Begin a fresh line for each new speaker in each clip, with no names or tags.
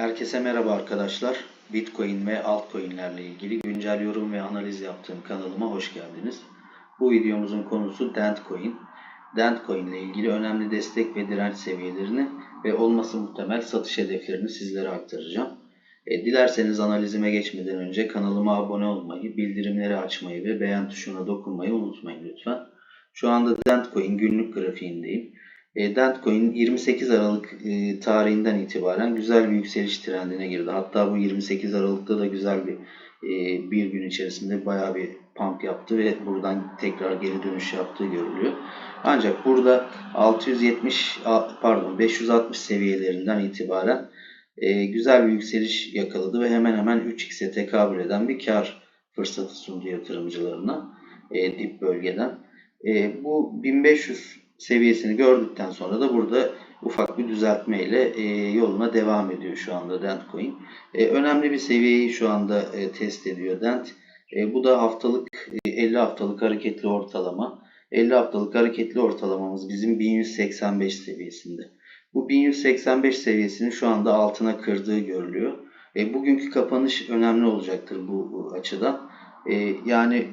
Herkese merhaba arkadaşlar. Bitcoin ve altcoin'lerle ilgili güncel yorum ve analiz yaptığım kanalıma hoş geldiniz. Bu videomuzun konusu Dentcoin. Dentcoin ile ilgili önemli destek ve direnç seviyelerini ve olması muhtemel satış hedeflerini sizlere aktaracağım. E, dilerseniz analizime geçmeden önce kanalıma abone olmayı, bildirimleri açmayı ve beğen tuşuna dokunmayı unutmayın lütfen. Şu anda Dentcoin günlük grafiğindeyim. E, Dentcoin 28 Aralık e, tarihinden itibaren güzel bir yükseliş trendine girdi. Hatta bu 28 Aralık'ta da güzel bir e, bir gün içerisinde bayağı bir pump yaptı ve buradan tekrar geri dönüş yaptığı görülüyor. Ancak burada 670 pardon 560 seviyelerinden itibaren e, güzel bir yükseliş yakaladı ve hemen hemen 3x'e tekabül eden bir kar fırsatı sundu yatırımcılarına e, dip bölgeden. E, bu 1500 seviyesini gördükten sonra da burada ufak bir düzeltme ile e, yoluna devam ediyor şu anda Dentcoin. E, önemli bir seviyeyi şu anda e, test ediyor Dent. E, bu da haftalık e, 50 haftalık hareketli ortalama. 50 haftalık hareketli ortalamamız bizim 1185 seviyesinde. Bu 1185 seviyesini şu anda altına kırdığı görülüyor. E, bugünkü kapanış önemli olacaktır bu, bu açıdan. E, yani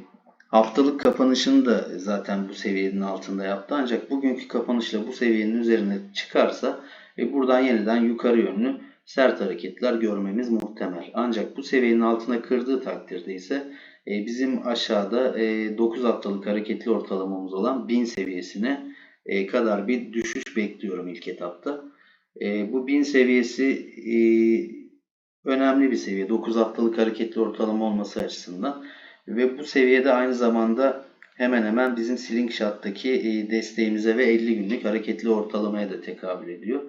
Haftalık kapanışını da zaten bu seviyenin altında yaptı. Ancak bugünkü kapanışla bu seviyenin üzerine çıkarsa e, buradan yeniden yukarı yönlü sert hareketler görmemiz muhtemel. Ancak bu seviyenin altına kırdığı takdirde ise e, bizim aşağıda e, 9 haftalık hareketli ortalamamız olan 1000 seviyesine e, kadar bir düşüş bekliyorum ilk etapta. E, bu 1000 seviyesi e, önemli bir seviye. 9 haftalık hareketli ortalama olması açısından. Ve bu seviyede aynı zamanda hemen hemen bizim Slingshot'taki e, desteğimize ve 50 günlük hareketli ortalamaya da tekabül ediyor.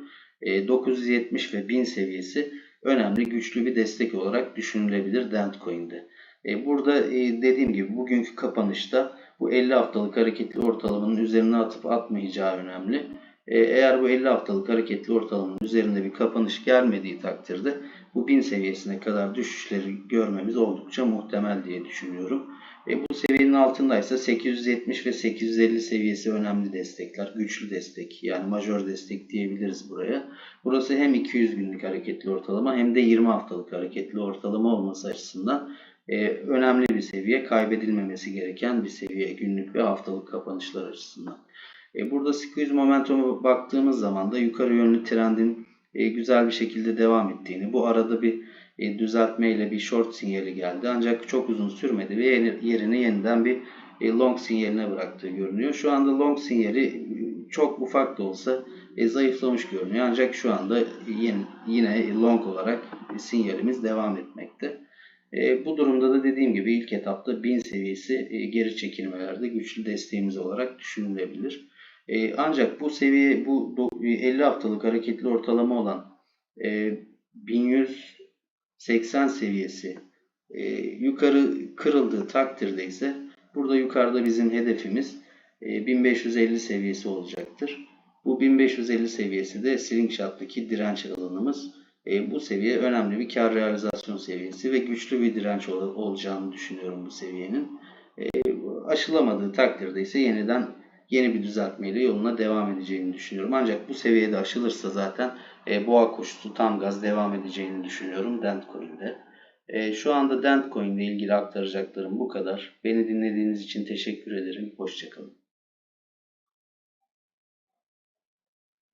970 e, ve 1000 seviyesi önemli güçlü bir destek olarak düşünülebilir Dentcoin'de. E, burada dediğim gibi bugünkü kapanışta bu 50 haftalık hareketli ortalamanın üzerine atıp atmayacağı önemli. Eğer bu 50 haftalık hareketli ortalamanın üzerinde bir kapanış gelmediği takdirde bu 1000 seviyesine kadar düşüşleri görmemiz oldukça muhtemel diye düşünüyorum. E, bu seviyenin altındaysa 870 ve 850 seviyesi önemli destekler. Güçlü destek yani majör destek diyebiliriz buraya. Burası hem 200 günlük hareketli ortalama hem de 20 haftalık hareketli ortalama olması açısından e, önemli bir seviye. Kaybedilmemesi gereken bir seviye günlük ve haftalık kapanışlar açısından. E, burada squeeze momentum'a baktığımız zaman da yukarı yönlü trendin e, güzel bir şekilde devam ettiğini, bu arada bir e, düzeltme ile bir short sinyali geldi. Ancak çok uzun sürmedi ve yerini yeniden bir e, long sinyaline bıraktığı görünüyor. Şu anda long sinyali e, çok ufak da olsa e, zayıflamış görünüyor. Ancak şu anda yine, yine long olarak sinyalimiz devam etmekte. E, bu durumda da dediğim gibi ilk etapta 1000 seviyesi e, geri çekilmelerde güçlü desteğimiz olarak düşünülebilir. E, ancak bu seviye bu 50 haftalık hareketli ortalama olan e, 1180 seviyesi e, yukarı kırıldığı takdirde ise burada yukarıda bizim hedefimiz e, 1550 seviyesi olacaktır. Bu 1550 seviyesi de Slingshot'taki direnç alanımız. E, bu seviye önemli bir kar realizasyon seviyesi ve güçlü bir direnç ol olacağını düşünüyorum bu seviyenin. E, aşılamadığı takdirde ise yeniden yeni bir düzeltmeyle yoluna devam edeceğini düşünüyorum. Ancak bu seviyede aşılırsa zaten e, boğa koşusu tam gaz devam edeceğini düşünüyorum Dentcoin'de. E, şu anda Dentcoin ile ilgili aktaracaklarım bu kadar. Beni dinlediğiniz için teşekkür ederim. Hoşçakalın.